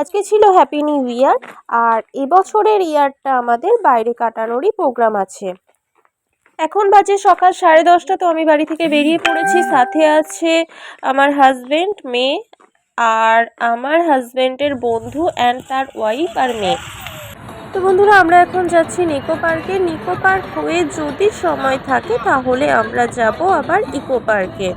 আজকে ছিল happy new year আর এবছরের ইয়ারটা আমাদের বাইরে কাটানোরই প্রোগ্রাম আছে। এখন বাজে সকাল সাড়ে দশটা, তো আমি বাড়ি থেকে বেরিয়ে পড়েছি। সাথে আছে আমার হাজবেন্ড মেয়ে, আর আমার হাজবেন্ডের বন্ধু অ্যান্ড তার ওয়াইফ আর মেয়ে। তো বন্ধুরা, আমরা এখন যাচ্ছি নিকো পার্কে নিকো পার্ক হয়ে যদি সময় থাকে, তাহলে আমরা যাব আবার ইকো পার্কে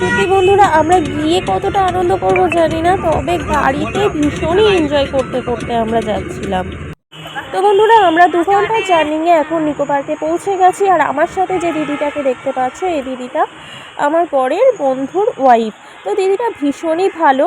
সত্যি বন্ধুরা, আমরা গিয়ে কতটা আনন্দ করব জানি না, তবে গাড়িতে ভীষণই এনজয় করতে করতে আমরা যাচ্ছিলাম। তো বন্ধুরা, আমরা দু ঘণ্টার জার্নিংয়ে এখন নিকো পার্কে পৌঁছে গেছি, আর আমার সাথে যে দিদিটাকে দেখতে পাচ্ছ, এই দিদিটা আমার পরের বন্ধুর ওয়াইফ তো দিদিটা ভীষণই ভালো।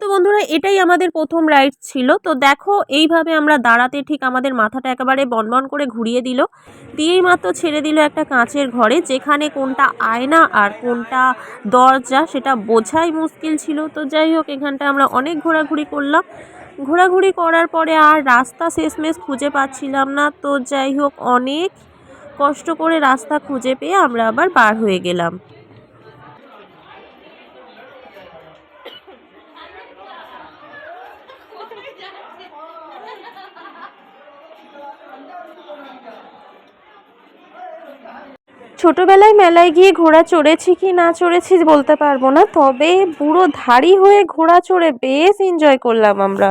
তো বন্ধুরা, এটাই আমাদের প্রথম রাইড ছিল। তো দেখো, এইভাবে আমরা দাঁড়াতে ঠিক আমাদের মাথাটা একেবারে বনবন করে ঘুরিয়ে দিল। দিয়েই মাত্র ছেড়ে দিল একটা কাঁচের ঘরে, যেখানে কোনটা আয়না আর কোনটা দরজা, সেটা বোঝাই মুশকিল ছিল। তো যাই হোক, এখানটা আমরা অনেক ঘোরাঘুরি করলাম। ঘোরাঘুরি করার পরে আর রাস্তা শেষমেশ খুঁজে পাচ্ছিলাম না। তো যাই হোক, অনেক কষ্ট করে রাস্তা খুঁজে পেয়ে আমরা আবার বার হয়ে গেলাম। ছোটোবেলায় মেলায় গিয়ে ঘোড়া চড়েছি কি না চড়েছি বলতে পারব না, তবে পুরো ধাড়ি হয়ে ঘোড়া চড়ে বেশ এনজয় করলাম আমরা।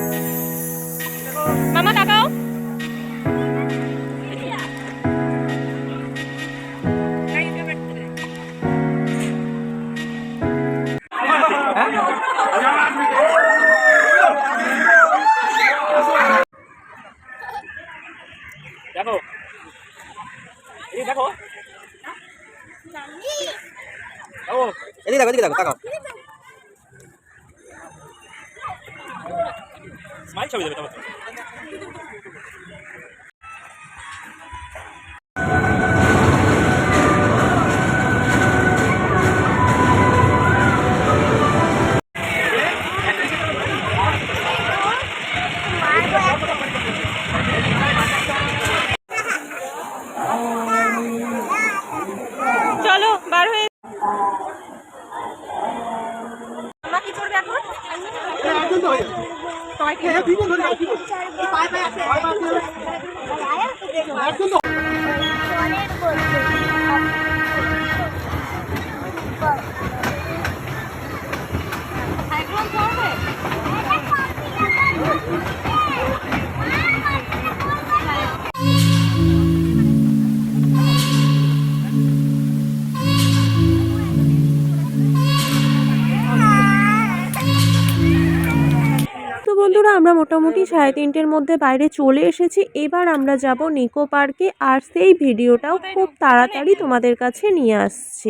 এই দেখো। দেখো এদিকে দেখো এদিকে দেখো তাকাও। স্মাইল ছবি দেবে তোমার। তো বন্ধুরা আমরা মোটামুটি সাড়ে তিনটের মধ্যে বাইরে চলে এসেছি। এবার আমরা যাব নিকো পার্কে আর সেই ভিডিওটাও খুব তাড়াতাড়ি তোমাদের কাছে নিয়ে আসছি।